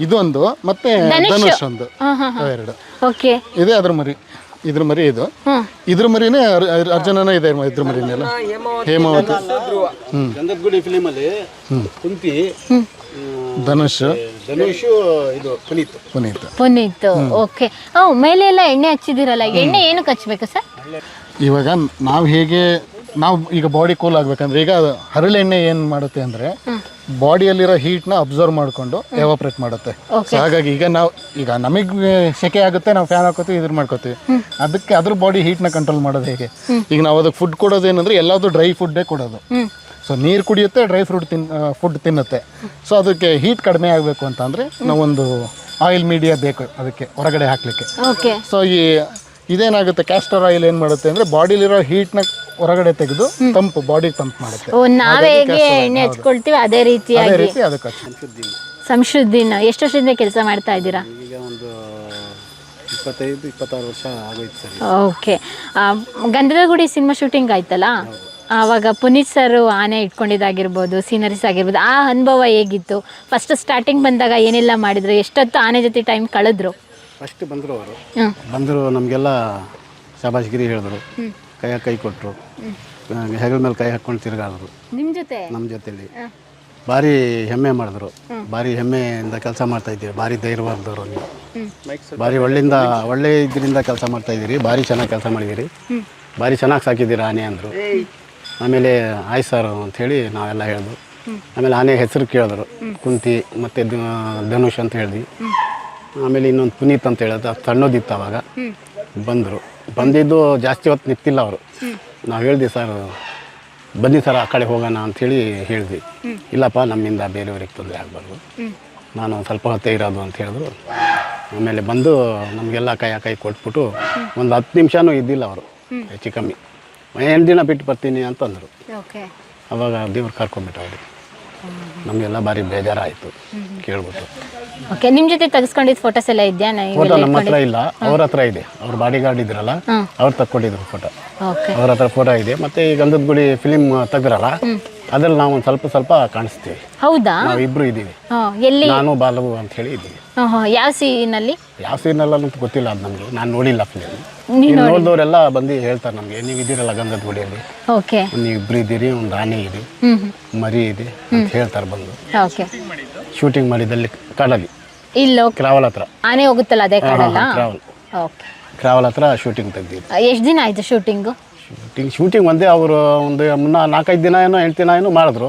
ಇದೊಂದು ಮತ್ತೆ ಧನುಷ್. ಒಂದು. ಎರಡು ಓಕೆ. ಇದೆ ಅದ್ರ ಮರಿ ಇದ್ರ ಮರಿ ಇದು. ಇದ್ರ ಮರಿನೇ ಅರ್- ಅರ್- ಅರ್ಜುನನ ಇದೆ ಇದ್ರ ಮರಿನೆಲ್ಲ ಹೇಮಾವತಿ. ಗಂಧದ ಗುಡಿ ಫಿಲಿಮಲ್ಲಿ ಕುಂತಿ ಧನುಷ್. ಧನುಷ್ ಇದು ಪುನೀತ್. ಪುನೀತ್. ಪುನೀತ್ ಓಕೆ. ಓ ಮೇಲೆ ಎಲ್ಲ ಎಣ್ಣೆ ಹಚ್ಚಿದಿರಲ್ಲ ಎಣ್ಣೆ ಏನಕ್ಕೆ ಹಚ್ಬೇಕು ಸರ್? ಇವಾಗ ನಾವು ಹೇಗೆ ನಾವು ಈಗ ಬಾಡಿ ಕೂಲ್ ಆಗ್ಬೇಕಂದ್ರೆ ಈಗ ಹರಳೆಣ್ಣೆ ಏನು ಮಾಡುತ್ತೆ ಅಂದರೆ ಬಾಡಿಯಲ್ಲಿರೋ ನ ಅಬ್ಸರ್ವ್ ಮಾಡಿಕೊಂಡು ಎವಾಪ್ರೇಟ್ ಮಾಡುತ್ತೆ. ಸೊ ಹಾಗಾಗಿ ಈಗ ನಾವು ಈಗ ನಮಗೆ ಸೆಕೆ ಆಗುತ್ತೆ ನಾವು ಫ್ಯಾನ್ ಹಾಕೋತೀವಿ ಇದ್ರ ಮಾಡ್ಕೋತೀವಿ. ಅದಕ್ಕೆ ಅದ್ರ ಬಾಡಿ ಹೀಟ್ನ ಕಂಟ್ರೋಲ್ ಮಾಡೋದು ಹೇಗೆ? ಈಗ ನಾವು ಅದಕ್ಕೆ ಫುಡ್ ಕೊಡೋದು ಏನಂದ್ರೆ ಎಲ್ಲಾದ್ರು ಡ್ರೈ ಫುಡ್ಡೇ ಕೊಡೋದು. ಸೊ ನೀರು ಕುಡಿಯುತ್ತೆ ಡ್ರೈ ಫ್ರೂಟ್ ತಿನ್ ಫುಡ್ ತಿನ್ನುತ್ತೆ. ಸೊ ಅದಕ್ಕೆ ಹೀಟ್ ಕಡಿಮೆ ಆಗಬೇಕು ಅಂತಂದರೆ ನಾವೊಂದು ಆಯಿಲ್ ಮೀಡಿಯಾ ಬೇಕು ಅದಕ್ಕೆ ಹೊರಗಡೆ ಹಾಕಲಿಕ್ಕೆ. ಓಕೆ ಸೊ ಈ ಇದೇನಾಗುತ್ತೆ ಕ್ಯಾಸ್ಟರ್ ಆಯಿಲ್ ಏನು ಮಾಡುತ್ತೆ ಅಂದರೆ ಬಾಡಿಲಿರೋ ಹೀಟ್ನ ಹೊರಗಡೆ ತೆಗೆದು ತಂಪು ಬಾಡಿ ತಂಪು ಮಾಡುತ್ತೆ. ಓ ನಾವ್ ಹೇಗೆ ಎಣ್ಣೆ ಹಚ್ಕೊಳ್ತೀವಿ? ಅದೇ ಅದೇ ರೀತಿಯಾಗಿ ರೀತಿ ಅದಕ್ಕೆ ಹಚ್ಚಿ ಸಂಶುದ್ದಿನ ಎಷ್ಟು ವರ್ಷದಿಂದ ಕೆಲಸ ಮಾಡ್ತಾ ಇದ್ದೀರಾ? ಈಗ ಒಂದು ಇಪ್ಪತ್ತೈದು ಇಪ್ಪತ್ತಾರು ವರ್ಷ ಆಗೋಯ್ತು ಸರ್. ಓಕೆ. ಗಂಧದ ಗುಡಿ ಸಿನಿಮಾ ಶೂಟಿಂಗ್ ಆಯ್ತಲ್ಲ? ಆವಾಗ ಪುನೀತ್ ಸರ್ ಆನೆ ಇಟ್ಕೊಂಡಿದ್ದಾಗಿರ್ಬೋದು ಸೀನರೀಸ್ ಆಗಿರ್ಬೋದು ಆ ಅನುಭವ ಹೇಗಿತ್ತು? ಫಸ್ಟ್ ಸ್ಟಾರ್ಟಿಂಗ್ ಬಂದಾಗ ಏನೆಲ್ಲ ಮಾಡಿದ್ರು? ಎಷ್ಟೊತ್ತು ಆನೆ ಜೊತೆ ಟೈಮ್ ಕಳೆದ್ರು? ಫಸ್ಟ್ ಬಂದರು ಅವರು. ಹ್ಮ್. ಬಂದರು ನಮಗೆಲ್ಲ ಶಾಬಾಷ್ಗಿರಿ ಹೇಳಿದ್ರು. ಕೈ ಕೈ ಕೊಟ್ಟರು. ಹೆಗಲ ಮೇಲೆ ಕೈ ಹಾಕ್ಕೊಂಡು ತಿರುಗಾಡಿದ್ರು ನಿಮ್ಮ ಜೊತೆ? ನಮ್ಮ ಜೊತೆಲಿ. ಭಾರಿ ಹೆಮ್ಮೆ ಮಾಡಿದ್ರು. ಭಾರಿ ಹೆಮ್ಮೆಯಿಂದ ಕೆಲಸ ಮಾಡ್ತಾ ಇದ್ದೀವಿ. ಭಾರಿ ಧೈರ್ಯವಾದವರು ನೀವು ಭಾರಿ ಒಳ್ಳೆಯಿಂದ ಒಳ್ಳೆ ಇದರಿಂದ ಕೆಲಸ ಮಾಡ್ತಾ ಇದ್ದೀರಿ. ಭಾರಿ ಚೆನ್ನಾಗಿ ಕೆಲಸ ಮಾಡಿದ್ದೀರಿ. ಭಾರಿ ಚೆನ್ನಾಗಿ ಸಾಕಿದ್ದೀರಿ ಆನೆ ಅಂದರು. ಆಮೇಲೆ ಆಯ್ ಸರ್ ಅಂಥೇಳಿ ನಾವೆಲ್ಲ ಹೇಳಿದ್ರು ಆಮೇಲೆ ಆನೆ ಹೆಸರು ಕೇಳಿದ್ರು. ಕುಂತಿ ಮತ್ತು ಧನುಷ್ ಅಂತ ಹೇಳಿದ್ವಿ ಆಮೇಲೆ ಇನ್ನೊಂದು ಪುನೀತ್ ಅಂತ ಹೇಳಿದ್ರು ಅದು ಸಣ್ಣದಿತ್ತು ಅವಾಗ. ಬಂದರು. ಬಂದಿದ್ದು ಜಾಸ್ತಿ ಹೊತ್ತು ನಿಂತಿಲ್ಲ ಅವರು. ನಾವು ಹೇಳಿದ್ವಿ ಸರ್ ಬನ್ನಿ ಸರ್ ಆ ಕಡೆ ಹೋಗೋಣ ಅಂಥೇಳಿ ಹೇಳಿದ್ವಿ ಇಲ್ಲಪ್ಪ ನಮ್ಮಿಂದ ಬೇರೆಯವ್ರಿಗೆ ತೊಂದರೆ ಆಗಬಾರ್ದು. ನಾನು ಸ್ವಲ್ಪ ಹೊತ್ತೇ ಇರೋದು ಅಂತ ಹೇಳಿದ್ರು. ಆಮೇಲೆ ಬಂದು ನಮಗೆಲ್ಲ ಕೈ ಕೈ ಕೊಟ್ಬಿಟ್ಟು ಒಂದು ಹತ್ತು ನಿಮಿಷನೂ ಇದ್ದಿಲ್ಲ ಅವರು. ಹೆಚ್ಚು ಕಮ್ಮಿ. ಎಂಟು ದಿನ ಬಿಟ್ಟು ಬರ್ತೀನಿ ಅಂತಂದರು ಅವಾಗ ದೇವ್ರು ಕರ್ಕೊಂಡ್ಬಿಟ್ಟು ಅವರು. ನಮಗೆಲ್ಲ ಭಾರಿ ಬೇಜಾರಾಯಿತು. ಕೇಳ್ಬಿಟ್ಟು. ಓಕೆ ನಿಮ್ಮ ಜೊತೆ ತೆಗೆಸ್ಕೊಂಡಿದ್ದು ಫೋಟೋಸ್ ಎಲ್ಲ ಇದೆಯಾ? ಫೋಟೋ ನಮ್ಮ ಹತ್ರ ಇಲ್ಲ. ಅವ್ರ ಹತ್ರ ಇದೆ. ಅವ್ರ ಬಾಡಿ ಗಾರ್ಡ್ ಇದ್ರಲ್ಲ ಅವ್ರು ತಕ್ಕೊಂಡಿದ್ರು ಫೋಟೋ ಓಕೆ ಅವ್ರ ಹತ್ರ ಫೋಟೋ ಇದೆ. ಮತ್ತೆ ಈ ಗಂಧದ ಗುಡಿ ಫಿಲಿಮ್ ತೆಗ್ರಲ್ಲ ಅದ್ರಲ್ಲಿ ನಾವು ಒಂದು ಸ್ವಲ್ಪ ಸ್ವಲ್ಪ ಕಾಣಿಸ್ತೀವಿ. ಹೌದಾ? ನಾವು ಇಬ್ರು ಇದ್ದೀವಿ. ಹಾಂ ಎಲ್ಲಿ? ನಾನು ಬಾಲವು ಅಂತ ಹೇಳಿ ಇದ್ದೀವಿ. ಹಾ, ಹಾಂ ಯಾವ ಸೀನಲ್ಲಿ? ಯಾವ ಸೀನಲ್ಲ ಅಂತ ಗೊತ್ತಿಲ್ಲ ಅದು ನಮಗೆ. ನಾನು ನೋಡಿಲ್ಲ ಫಿಲಿಮ್ ನೀನು ನೋಡಿದವರೆಲ್ಲ ಬಂದು ಹೇಳ್ತಾರೆ ನಮಗೆ ನೀವು ಇದ್ದೀರಲ್ಲ ಗಂಧದ ಗುಡಿಯಲ್ಲಿ? ಓಕೆ. ನೀವು ಇಬ್ರು ಇದ್ದೀರಿ ಒಂದು ಆನೆ ಇದೆ ಮರಿ ಇದೆ ಅಂತ ಹೇಳ್ತಾರೆ ಬಂದು. ಓಕೆ. ಶೂಟಿಂಗ್ ಮಾಡಿದಲ್ಲಿ ಕಡಲಿ ಇಲ್ಲ ಕ್ರಾವಲ್ ಹತ್ರ. ಆನೆ ಹೋಗುತ್ತಲ್ಲ ಅದೇ ಕಾಡಲ್ಲ? ಕ್ರಾವಲ್. ಓಕೆ. ಕ್ರಾವಲ್ ಹತ್ರ ಶೂಟಿಂಗ್ ತೆಗ್ದಿದ್ದು. ಎಷ್ಟು ದಿನ ಆಯ್ತು ಶೂಟಿಂಗು ಶೂಟಿಂಗ್ ಶೂಟಿಂಗ್ ಒಂದೇ ಅವರು ಒಂದು ಮುನ್ನ ನಾಲ್ಕೈದು ದಿನ ಏನೋ ಎಂಟು ದಿನ ಏನೋ ಮಾಡಿದ್ರು.